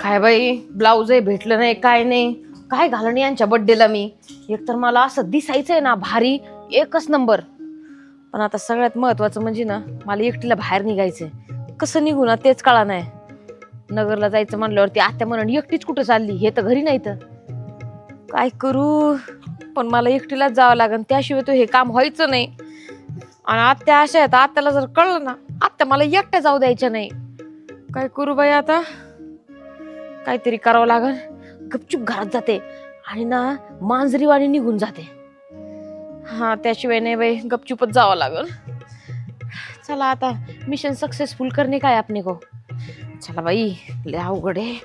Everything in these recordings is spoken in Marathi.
काय बाई ब्लाऊज आहे भेटलं नाही काय नाही. काय घालणे यांच्या बड्डेला मी? एकतर मला असं दिसायचंय ना भारी. एकच नंबर पण आता सगळ्यात महत्वाचं म्हणजे ना मला एकटीला बाहेर निघायचंय. कसं निघू ना तेच कळा नाही. नगरला जायचं म्हणल्यावरती आत्या म्हणून एकटीच कुठं चालली? हे तर घरी नाही तर. काय करू? पण मला एकटीलाच जावं लागेल त्याशिवाय तो हे काम व्हायचं नाही. आणि आत्या अशा आहेत आत्याला जर कळलं ना आत्या मला एकट्या जाऊ द्यायच्या नाही. काय करू बाई आता? काहीतरी करावं लागल. गपचूप घरात जाते आणि ना मांजरीवाणी निघून जाते. हा त्याशिवाय नाही बाई गपचूपच जावं लागल. चला आता मिशन सक्सेसफुल करणे काय आपने को चला बाई लय अवघड आहे.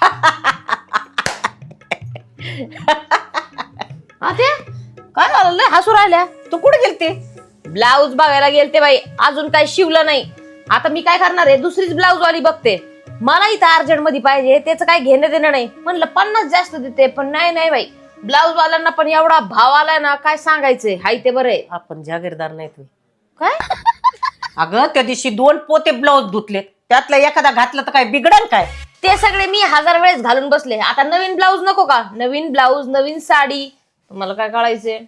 आत्या? काय झालं? लय हसू राहिल्या. तू कुठे गेलते? ब्लाऊज बघायला गेलते बाई अजून काय शिवलं नाही. आता मी काय करणार आहे? दुसरीच ब्लाऊज वाली बघते. मला इथं अर्जंटमध्ये पाहिजे त्याचं काय घेणं देणं नाही. म्हणलं पन्नास जास्त देते पण नाही नाही बाई. ब्लाऊज वाल्यांना पण एवढा भाव आलाय ना काय सांगायचंय? हाय ते बरं आहे. आपण जागीरदार नाही तुम्ही. काय? अगं त्या दिवशी दोन पोते ब्लाऊज धुतले त्यातला एखादा घातला तर काय बिघडन काय? ते सगळे मी हजार वेळेस घालून बसले. आता नवीन ब्लाऊज नको का? नवीन ब्लाऊज नवीन साडी. मला काय कळायचंय?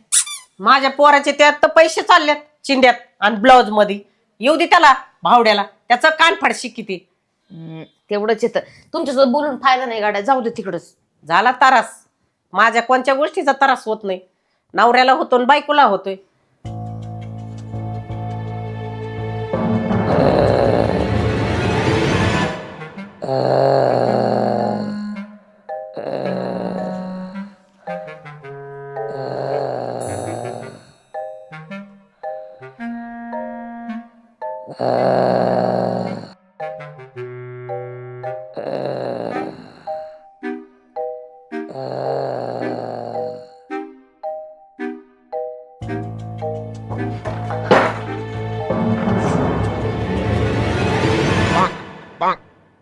माझ्या पोराचे त्यात तर पैसे चालल्यात चिंध्यात आणि ब्लाऊजमध्ये येऊ दे त्याला भावड्याला. त्याचं कानफाडशी किती. हम्म, तेवढंच येतं. तुमच्यासोबत बोलून फायदा नाही गाड्या. जाऊ दे तिकडच. झाला तारास. माझ्या कोणत्या गोष्टीचा त्रास होत नाही. नवऱ्याला होतो आणि बायकोला होतोय.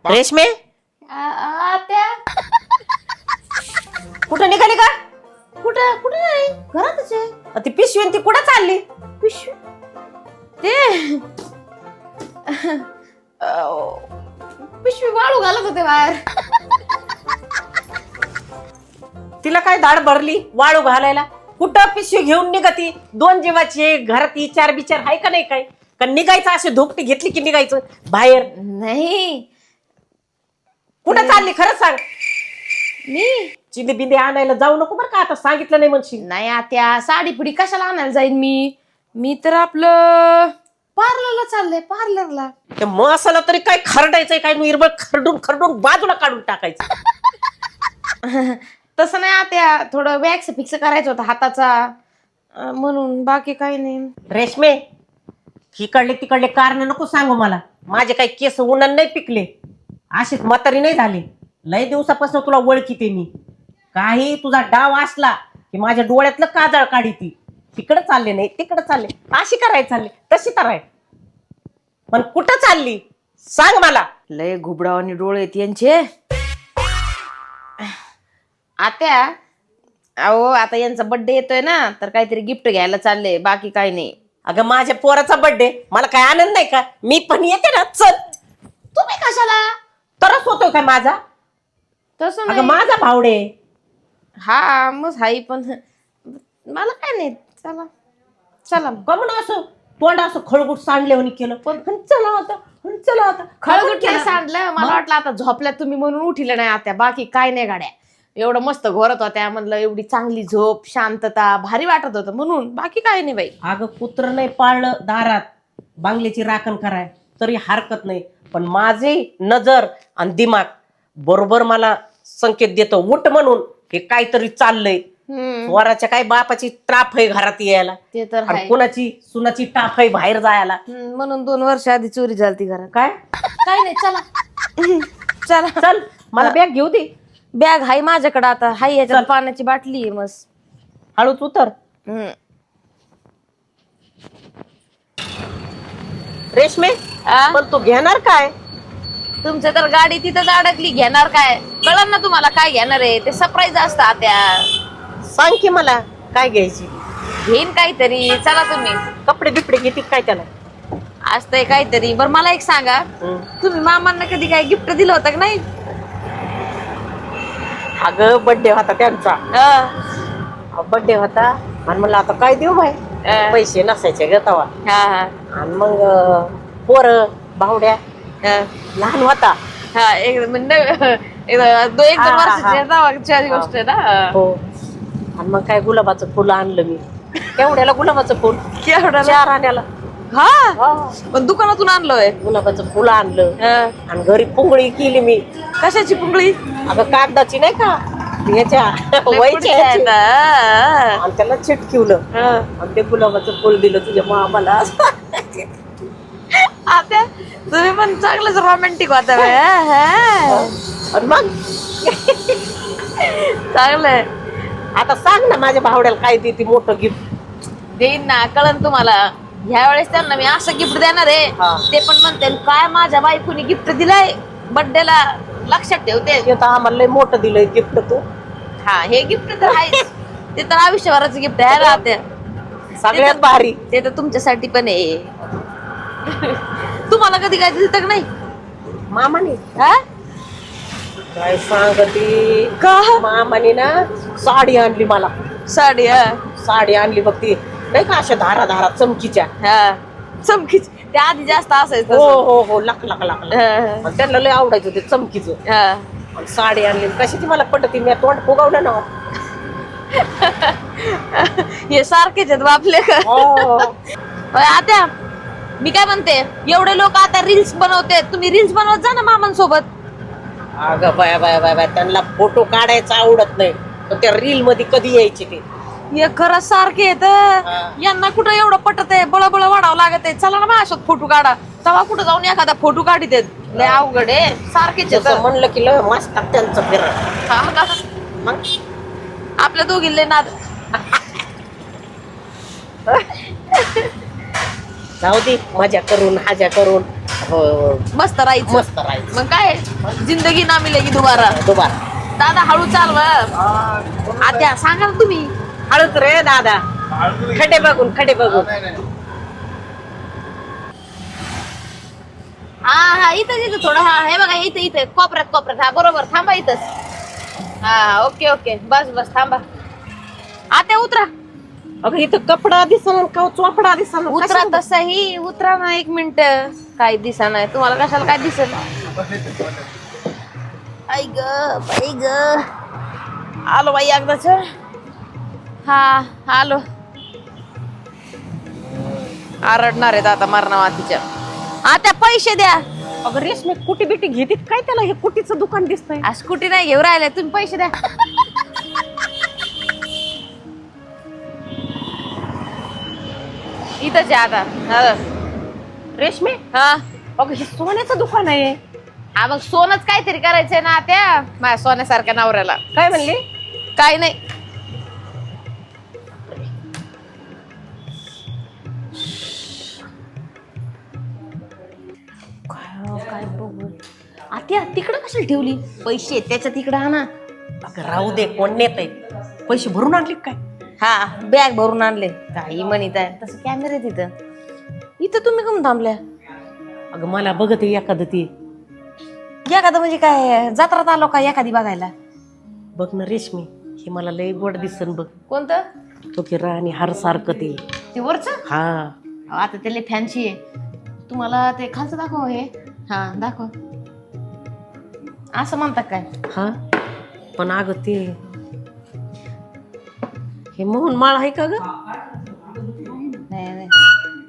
रेशमे? आत्या. कुठं निघाली का कुठं कुठं नाही घरातच आहे. ती पिशवी आणि ती कुठं चालली? पिशवी. ते. अं, पिशवी वाळू घालत होते बाहेर. तिला काय धाड भरली वाळू घालायला? कुठं पिशवी घेऊन निघती? दोन जीवाची घरात विचार बिचार आहे का नाही काय? का निघायचं अशी धोपटी घेतली की निघायचं? बाहेर. नाही कुठं चालली? खरं सांग. मी? चिंदी बिंदी आणायला जाऊ नको बरं का आता सांगितलं नाही म्हणशील. नाही आत्या साडी पिढी कशाला आणायला जाईन मी? मी तर आपलं पार्लरला चाललंय पार्लरला. ते मसाला तरी काय खरडायचंय काय निर्बळ खरडून खरडून बाजूला काढून टाकायचं. तसं नाही आत्या थोडं वॅक्स फिक्स करायचं होतं हाताचा. अं, म्हणून बाकी काही नाही. रेशमे इकडले तिकडले कारण नको सांगू मला. माझे काही केस उन्हान नाही पिकले. अशीच म्हातारी नाही झाली. लय दिवसापासून तुला ओळखीते मी. काही तुझा डाव असला की माझ्या डोळ्यातलं काजळ काढी ती. तिकडे चालले नाही तिकडे चालले. अशी करायला चालले तशी कराय पण कुठं चालली? सांग मला. लय घुबडावानी डोळे आहेत यांचे. आत्या अहो आता यांचा बर्थडे येतोय ना तर काहीतरी गिफ्ट घ्यायला चाललंय बाकी काही नाही. अगं माझ्या पोराचा बर्थडे मला काय आनंद नाही का? मी पण येते ना चल. तुम्ही कशाला? तरच होतोय काय माझा? तसं अगं नाही. माझा भावडे. हा मग हाई पण. मला काय नाही. चला. चला. का म्हणून असं. तोंड असं. खळगुट सांडले म्हणे केलं. पण हं, चला आता. हं, चला आता. खळगुट केलं. सांडलं. मला वाटलं आता झोपल्यात तुम्ही म्हणून उठिलं नाही आत्या बाकी काय नाही गाड्या. एवढं मस्त घोरत होत्या. म्हणलं एवढी चांगली झोप शांतता भारी वाटत होतं म्हणून. बाकी काय नाही बाई. अगं कुत्र नाही पाळलं दारात. बांगल्याची राखण कराय. तरी हरकत नाही. पण माझी नजर आणि दिमाग बरोबर मला संकेत देतो. उठ म्हणून हे काहीतरी चाललंय. हम्म. वराच्या काय बापाची ट्राफ आहे घरात यायला. ते तर आणि आहे. कुणाची सुनाची टाफ आहे बाहेर जायला. हम्म, म्हणून दोन वर्ष आधी चोरी झाली घरात. काय? काय नाही चला. चला. चल मला बॅग घेऊ दे. बॅग हाय माझ्याकडे आता. हाय याच्यात पाण्याची बाटली आहे मस्त. हळूच उतर. हम्म. रेशमे? आ? पण तू घेणार काय? तुमचं तर गाडी तिथंच अडकली घेणार काय? कळलं ना तुम्हाला काय घेणार आहे? ते सरप्राईज असतं त्या. सांग की मला काय घ्यायची? घेईन काहीतरी. चला तुम्ही. कपडे बिपडे घेतील काय त्याला? असतंय काहीतरी. बरं मला एक सांगा. तुम्ही मामांना कधी काय गिफ्ट दिलं होतं का नाही? अगं बर्थडे होता त्यांचा. अं, बर्थडे होता. आणि म्हणलं आता काय देऊ बाई? पैसे नसायचे ग तवा. हा हा. आणि मग पोर भावड्या लहान होता. हा एक म्हणजे एक दो एक हा, दोन हा, वर्षाची जावाची गोष्ट आहे ना? हो. आणि मग काय गुलाबाचं फुलं आणलं मी. केवढ्याला गुलाबाचं फुल? केवढं चार आण्याला. हा? पण दुकानातून आणलोय. गुलाबाचं फुलं आणलं. आणि घरी पुंगळी केली मी. कशाची पुंगळी? अगं कागदाची नाही का? वयच्या. आणि त्याला चिटकिवलं. आणि ते गुलाबाचं फुल दिलं तुझ्या मामाला. आता तुम्ही पण चांगलंच रोमॅन्टिक होता हा. आणि मग? चांगलंय. आता सांग ना माझ्या भावड्याला काय देते मोठं गिफ्ट देईन ना कळन तुम्हाला. ह्या वेळेस त्यांना मी असं गिफ्ट देणार आहे. ते पण म्हणते काय माझ्या बायकोनी गिफ्ट दिलंय? बर्थडेला लक्षात ठेवते. ते तर आम्हाला लय मोठं दिलंय गिफ्ट तू. हा हे गिफ्ट तर आहेच. ते तर आयुष्यभराचं गिफ्ट आहे ना ते सगळ्यात भारी. ते तर तुमच्यासाठी पण आहे. तुम्हाला कधी काय का नाही? मामाने. हा? काय सांगती? का? मामाने ना साडी आणली मला. साडी हा. साडी आणली बघ ती. नाही का अशा धारा धारा चमकीच्या. हा. चमकीच. ते आधी जास्त असायचं हो. हो हो लाख लाख लाख लाख. हा, आणि त्यांना लय आवडायचं ते चमकीचं. हा. आणि साडी आणली. कशाची मला पटती मी तोंड फुगवलं ना. हे सारखेच आहेत बापले का हो. मी काय म्हणते? एवढे लोक आता रील्स बनवते. तुम्ही रील्स बनवत जा ना मामांसोबत. अगं बाया बाया बाया बाया त्यांना फोटो काढायचा आवडत नाही. पण त्या रील मध्ये कधी यायचे ते? हे खरंच सारखे येत यांना कुठं एवढं पटत आहे बळबळ वाढावं लागत आहे. चला ना माझ्यासोबत फोटो काढा. तेव्हा कुठं जाऊन एखादा फोटो काढीत आहेत लय अवघड आहे. सारखेच जसं म्हणलं की लय मस्त त्यांचं फिर हा. मग? आपल्या दोघी लय नाद जाऊ दे मजा करून हाजा करून. हो, मस्त राहायचं. मस्त राहायचं. मग काय? जिंदगी ना मिलेगी दुबारा. दुबारा. दादा हळू चालव. आत्या सांगा ना तुम्ही. हळूच रे दादा खडे बघून खडे बघून हा हा इथं इथं थोडं हा हे बघा इथं इथं कोपऱ्यात कोपऱ्यात हा बरोबर थांबा इथंच हा ओके ओके बस बस थांबा आत्या उतरा अगं इथं कपडा दिसन का चोपडा दिसन उतरा तसंही उतरा ना एक मिनिट काय दिसा नाही तुम्हाला कशाला काय दिसत आई ग बाई ग आलो बाई एकदाच हा आलो. आरडणार आहेत आता मरणा मातीच्या आता पैसे द्या. अगं रेशमी कुटी बिटी घेते काय त्याला? हे कुटीचं दुकान दिसतंय. आ, स्कूटी नाही घेऊन राहिले तुम्ही पैसे द्या. इथंच आहे आता हा. रेशमी? हा. अगं हे सोन्याचं दुकान आहे. हा मग सोनच काहीतरी करायचंय ना त्या माझ्या सोन्यासारख्या नवऱ्याला. काय म्हणली? काय नाही. आत्या तिकडं कशाला ठेवली? पैसे त्याच्या तिकडं आणा. अगं राहू दे कोण नेत आहे पैसे भरून आणले का काय? हा बॅग भरून आणले. काही म्हणत आहे तसं कॅमेरे तिथं. इथं तुम्ही कम थांबल्या? अगं मला बघत आहे एखादं ते. एखादं म्हणजे काय जत्रात आलो का एखादी बघायला? बघ ना रेशमी हे मला लय गोड दिसन बघ. कोणतं? तो की राणी हार सारखं ते. ते वरचं? हा. अहो, आता त्याला फॅन्सी आहे. तुम्हाला ते खालचं दाखव हे. हा दाखव. असं म्हणतात काय? हा? पण अगं ते हे मोहन माळ आहे का ग? नाही नाही.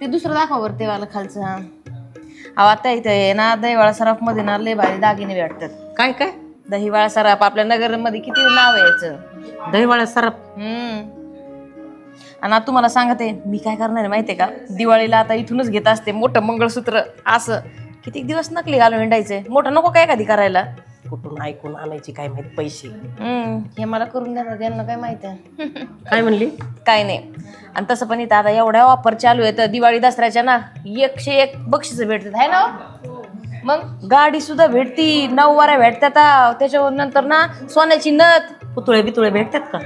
ते दुसरं दाखव बरं ते वाला खालचं हा. अहो आता इथं आहे ना दहीवाळा सराफमध्ये ना लय भारी दागिने भेटतात. काय काय? दहीवाळा सराफ आपल्या नगरमध्ये किती नाव आहे याचं? दहीवाळा सरप हम्म. आणि आता तुम्हाला सांगते मी काय करणार आहे माहितीये का? दिवाळीला आता इथूनच घेत असते मोठं मंगळसूत्र असं. किती दिवस नकली घालून हिंडायचे मोठं नको काय कधी करायला? कुठून ऐकून आणायची काय माहीत पैसे. हम्म हे मला करून देणार यांना काय माहिती आहे? काय म्हणली? काय नाही. आणि तसं पण इथं आता एवढ्या ऑफर चालू आहेत दिवाळी दसऱ्याच्या ना एकशे एक बक्षीस भेटतात आहे ना? हो? मग? गाडी सुद्धा भेटती नऊ वाऱ्या भेटतात आ. त्याच्या नंतर ना सोन्याची नथ. पुतळे बितुळे भेटतात का?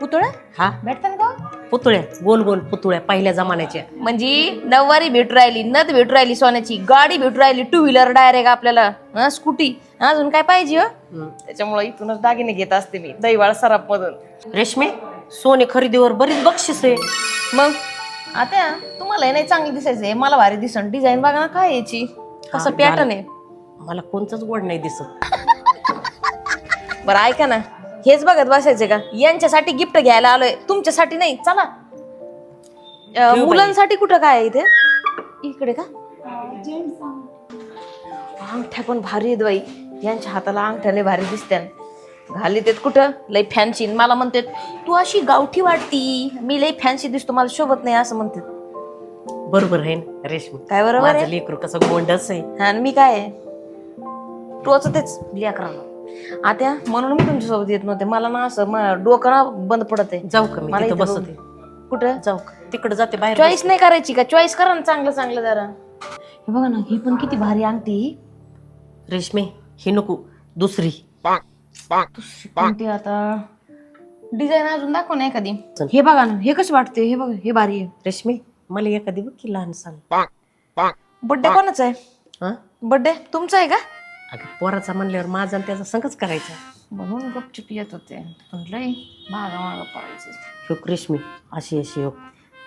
पुतळ्या हा. भेटतात का? पुतळ्या गोल गोल पुतळ्या पहिल्या जमान्याच्या म्हणजे नऊवारी भेटू राहिली नथ भेटू राहिली सोन्याची गाडी भेटू राहिली टू व्हीलर डायरेक्ट आपल्याला हा स्कूटी अजून काय पाहिजे हो. त्याच्यामुळे इथूनच दागिने घेत असते मी दैवाळ सराफ मधून रेशमे सोने खरेदीवर बरीच बक्षीस आहे. मग? आता तुम्हाला हे नाही चांगलं दिसायचंय मला भारी दिसन. डिझाईन बघा ना काय याची? कसं पॅटर्न आहे? मला कोणतंच गोड नाही दिसत. बरं ऐका ना. हेच बघत बसायचे का? यांच्यासाठी गिफ्ट घ्यायला आलोय. तुमच्यासाठी नाही. चला. अं. मुलांसाठी कुठं काय आहे इथे? इकडे का? अंगठ्या पण भारी आहेत बाई. यांच्या हाताला अंगठ्या लय भारी दिसत्यान. घाली तेत कुठं? लय फॅन्सी मला म्हणते तू अशी गावठी वाटती. मी लय फॅन्सी दिसतो. मला शोभत नाही असं म्हणते बरोबर आहे ना रेशमी? काय बरोबर माझं आहे? लेकरू कसं गोंडस आहे. आणि मी काय आहे? टोचतेच लेकराला आता म्हणून मी तुमच्यासोबत येत नव्हते. मला ना असं म- डोकं ना बंद पडत आहे. जाऊ का मी मला तिथं इथं बसते कुठं? जाऊ का? तिकडे जाते बाहेर चॉईस नाही करायची का? चॉईस करा ना चांगलं चांगलं जरा. हे बघा ना ही पण किती भारी अंगठी. बस. रेशमी ही नको. दुसरी. कोणती आता? डिझाईन अजून दाखव ना एखादी. हे बघा ना हे कसं वाटते हे बघा हे भारी आहे. रेशमी मला एखादी बघ की लहान सांग. बर्थडे कोणाचा आहे? हा? बर्थडे तुमचा आहे का? अगं पोराचा म्हणल्यावर माझा आणि त्याचा संगच करायचा. म्हणून गपचूप येत होते. पण लय मागा मागा पडायचे हो रेशमी अशी अशी हो.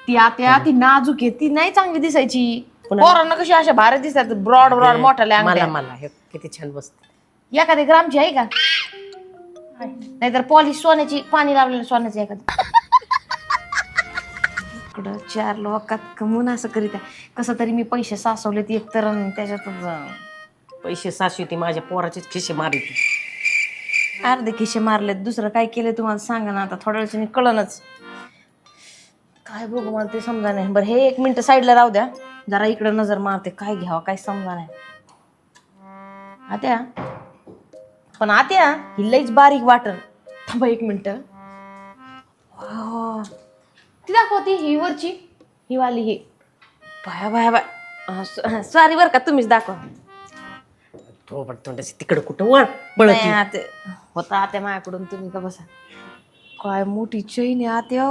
ती आत्या ती नाजूक आहे ती नाही चांगली दिसायची. पुन्हा- पोरांना कशी अशा भारी दिसतात ब्रॉड ब्रॉड मोठ्याल्या मला अंगठ्या. मला हे किती छान बसते एखादी ग्रामची आहे का? नाहीतर पॉलिश सोन्याची पाणी लावलेलं सोन्याची एखादी. इकडं चार लोकात कमवून असं करीत आहे. कसं तरी मी पैसे साचवलेत एकतर अन त्याच्यातच अं, पैसे सासू ती माझ्या पोराचेच खिशे मारित अर्धे खिशे मारलेत दुसरं काय केलं तुम्हाला सांगा ना आता थोड्या वेळाने कळणच काय बघू मला ते समजा नाही. बरं हे एक मिनिट साईडला राहू द्या. जरा इकडं नजर मारते काय घ्यावं काय समजा नाही. आत्या? पण आत्या ही लईच बारीक वाटल थांबा एक मिनिट. ती दाखवती ही वरची ही वाली ही. बाया बाया बाय. सॉरी बरं का तुम्हीच दाखवा. थोबड तोंडाची तिकडं कुठं वळ बळती आते होता आत्या माझ्याकडून तुम्ही का बसा. काय मोठी चैन आहे आत्या.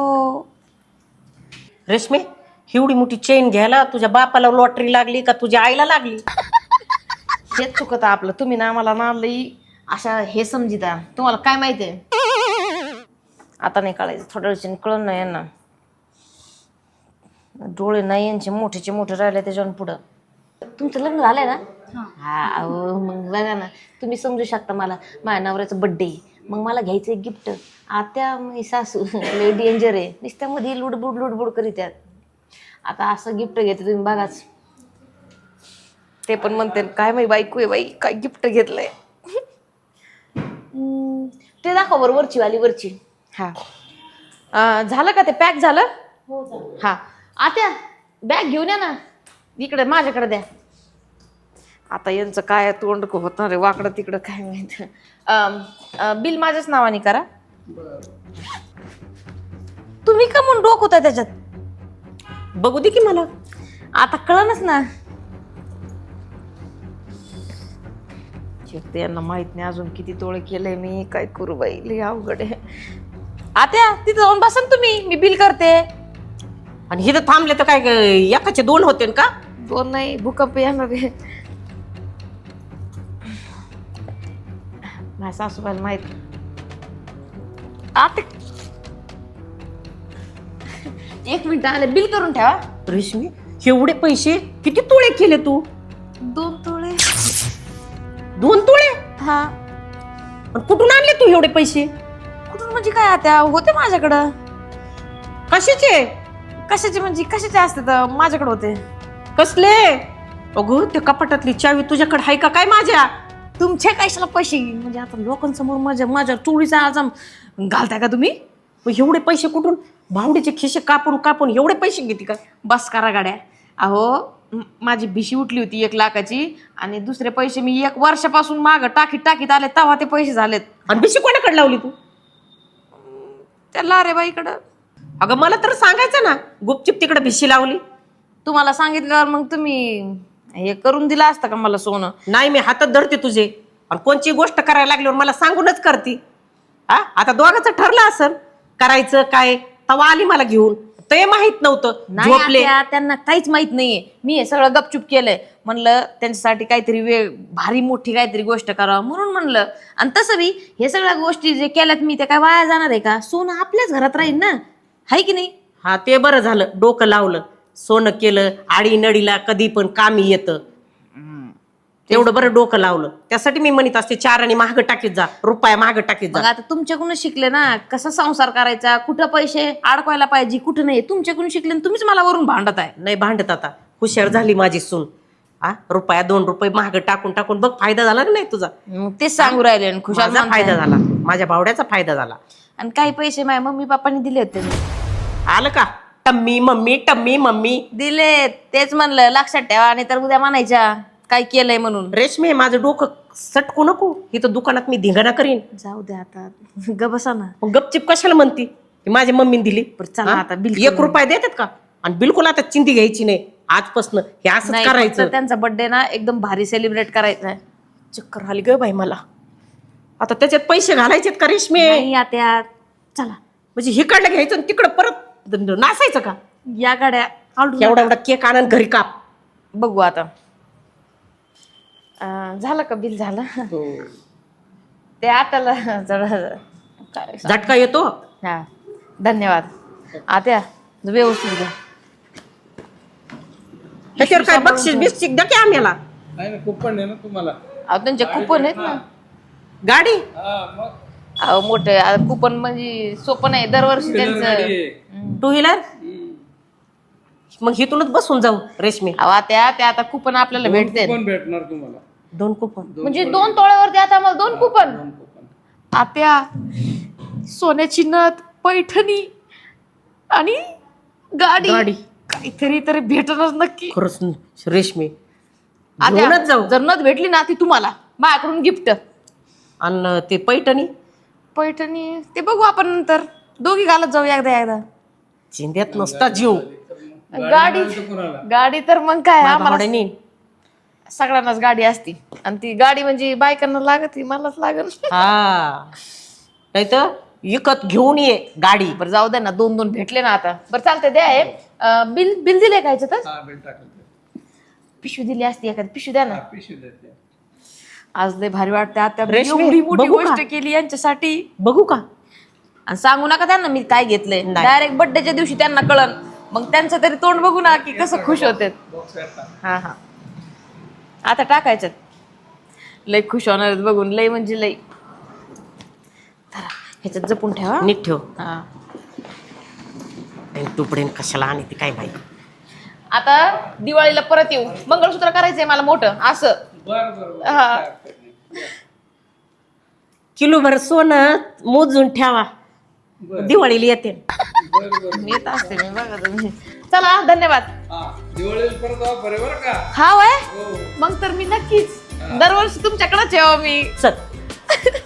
रेशमी एवढी मोठी चेन घ्यायला तुझ्या बापाला लॉटरी लागली का तुझ्या आईला लागली? हेच चुकत आपलं. तुम्ही ना मला ना लई अशा हे समजिता. तुम्हाला काय माहिती आहे आता नाही कळायचं. थोड्या वेळची कळण नाही यांना. डोळे नाही यांचे मोठेचे मोठे राहिले त्याच्यावर पुढं. तुमचं लग्न झालंय ना? हा अहो मग बघा ना तुम्ही समजू शकता मला माझ्या नवऱ्याचं बड्डे मग मला घ्यायचं एक गिफ्ट आत्या मी सासू लय डेंजर आहे. नुसत्यामध्ये लुडबुड लुडबुड करीत आता असं गिफ्ट घेते तुम्ही बघाच. ते पण म्हणते काय माहिती बायको आहे बाई काय गिफ्ट घेतलंय? हम्म, ते दाखव बरं वरची वाली वरची. हा. अं, झालं का ते? पॅक झालं? हा आत्या बॅग घेऊन या ना. इकडे माझ्याकडे द्या. आता यांचं काय तोंड क होतं रे? वाकडं तिकडं काय माहीत. बिल माझ्याच नावाने करा. तुम्ही का म्हणून डोकवताय त्याच्यात? बघू दे की मला. आता कळनच ना. यांना माहीत नाही अजून किती तोळे केलंय मी. काय करू बाई लय अवघड आहे. आत्या तिथं जाऊन बसा ना तुम्ही. मी बिल करते. आणि हे तर थांबले तर काय एकाचे दोन होते का? दोन नाही भूकंप येणार आहे. माझ्या सासूबाईला माहीत. आता. एक मिनिट आले बिल करून ठेवा. रेशमी एवढे पैसे किती तोळे केले तू? दोन तोळे. दोन तोळे? हा. आणि कुठून आणले तू एवढे पैसे? कुठून म्हणजे काय आत्या होते माझ्याकडं. कशाचे? कशाचे म्हणजे कशाचे असतात? माझ्याकडे होते. कसले? अगं ते कपाटातली चावी तुझ्याकडे आहे का? काय माझ्या? तुमचे कशाला पैसे? म्हणजे आता लोकांसमोर माझ्या माझ्या चोळीचा आजाम घालताय का तुम्ही? मग एवढे पैसे कुठून? भावडीचे खिशे कापून कापून एवढे पैसे घेते का? बस करा गाड्या. अहो म- माझी भिशी उठली होती एक लाखाची आणि दुसरे पैसे मी एक वर्षापासून माग टाकीत टाकीत आले तेव्हा ते पैसे झालेत. आणि बिशी कोणाकडे लावली तू? त्या लारे बाईकडं अगं मला तर सांगायचं ना गुपचूप तिकडे भिशी लावली. तुम्हाला सांगितल्यावर मग तुम्ही हे करून दिलं असतं का मला सोनं? नाही मी हातात धरते तुझे. आणि कोणची गोष्ट करायला लागल्यावर मला सांगूनच करती. हा? आता दोघांचं ठरलं असेल. करायचं काय? तवा आली मला घेऊन. ते माहीत नव्हतं. नाही झोपले. आत्या, त्यांना काहीच माहीत नाहीये. मी हे सगळं गपचूप केलंय. म्हणलं त्यांच्यासाठी काहीतरी वेळ भारी मोठी काहीतरी गोष्ट करावं म्हणून म्हणलं. आणि तसं बी हे सगळ्या गोष्टी जे केल्यात मी ते काय वाया जाणार आहे का? सोनं आपल्याच घरात राहील ना. हाय की नाही? हा ते बरं झालं. डोकं लावलं. सोनं केलं आडी नडीला कधी पण कामी येतं. तेवढं बरं डोकं लावलं. त्यासाठी मी म्हणत असते चार आणि महाग टाकीत जा रुपया महाग टाकीत मग जा आता तुमच्याकडून शिकले ना कसा संसार करायचा कुठं पैसे अडकवायला पाहिजे कुठं नाही तुमच्याकडून शिकले आणि तुम्हीच मला वरून भांडत आहे. नाही भांडत आता. हुशार झाली माझी सून. हा रुपया दोन रुपये महाग टाकून टाकून बघ फायदा झाला का नाही तुझा? मग तेच सांगू राहिले आणि खुशाल माझा म्हणताय. फायदा झाला. माझ्या भावड्याचा फायदा झाला. आणि काही पैसे माझ्या मम्मी पप्पांनी दिले होते. आलं का? Tummy mummy tummy mummy. दिले तेच म्हणलं लक्षात ठेवा आणि तर उद्या म्हणायच्या काय केलंय म्हणून? रेशमी माझं डोकं सटकू नको. इथं दुकानात मी धिंगाणा करीन. जाऊ दे आता. ग बसा ना. मग गपचिप कशाला म्हणती? की माझ्या मम्मीने दिली. बरं चला हा? आता बिल एक रुपया देतात का? आणि बिलकुल आता चिंती घ्यायची नाही. आजपासून हे असंच नाही करायचं. त्यांचा बर्थडे ना एकदम भारी सेलिब्रेट करायचा आहे. चक्कर आली ग बाई मला. आता त्याच्यात पैसे घालायचेत का रेशमी? नाही आता चला. म्हणजे हिकडलं घ्यायचं आणि तिकडं परत नासायचं का? या गाड्या एवढा एवढा केक आणून घरी काप. बघू आता. अं, झालं का बिल झालं? ते आताला जरा काय झटका येतो? हा. धन्यवाद. आत्या व्यवस्थित घ्या. त्याच्यावर काय बक्षीस बिक्षीस द्या की आम्हाला? नाही ना कुपन आहे ना तुम्हाला. अहो त्यांचे कुपन आहेत ना. गाडी? हा मग अहो मोठे कुपन म्हणजे सोपं नाही. दरवर्षी त्यांचं. टू व्हीलर मग हिथूनच बसून जाऊ रेशमी. अहो आत्या ते आता कुपन आपल्याला भेटते कुपन भेटणार तुम्हाला. दोन कुपन म्हणजे दोन तोळ्यावरती आता आम्हाला दोन कुपन दोन कुपन आत्या सोन्याची नथ पैठणी आणि गाडी. गाडी. काहीतरी तरी भेटणार नक्की. खरंच न- रेशमी. आत्या, घेऊनच जाऊ. जर नथ भेटली ना ती तुम्हाला. माझ्याकडून गिफ्ट आणि ते पैठणी. पैठणी ते बघू आपण नंतर. दोघी घालत जाऊ एकदा एकदा. चिंध्यात नसता जीव. गाडी गाडी तर मग काय आम्हाला भावड्यानी. सगळ्यांनाच गाडी असती. आणि ती गाडी म्हणजे बायकांना लागत मलाच लागत हा. नाही तर विकत घेऊन ये गाडी. बरं जाऊ द्या ना दोन दोन भेटले ना आता. बरं चालतंय द्या हे. अं, बिल बिल दिले का ह्याच्यातच हा बिल टाकलं पिशवी दिली असती एखादी पिशवी द्या ना. पिशवी देते. आज लय भारी वाटते आता रेशमी, एवढी मोठी बघू का? गोष्ट केली यांच्यासाठी. बघू का? आणि सांगू नका त्यांना मी काय घेतलंय. नाही. डायरेक्ट बर्थडेच्या दिवशी त्यांना कळन. मग त्यांचं तरी तोंड बघू ना की कसं खुश होते. हा हा. आता टाकायच्यात लय खुश होणार आहेत बघून. लय म्हणजे लय. धरा, ह्याच्यात जपून ठेवा. नीट ठेव. हा. आणि तुपडेन कशाला आणि ती काय माहिती? आता दिवाळीला परत येऊ. मंगळसूत्र करायचंय मला मोठं असं. बर बर हा. किलोभर सोनं मोजून ठेवा. दिवाळीला येते. येत असते मी बघा तुम्ही चला धन्यवाद. हा दिवाळीला परत ऑफर आहे बरं का? हा वय? हो. मग तर मी नक्कीच दरवर्षी तुमच्याकडेच येऊ मी. चल.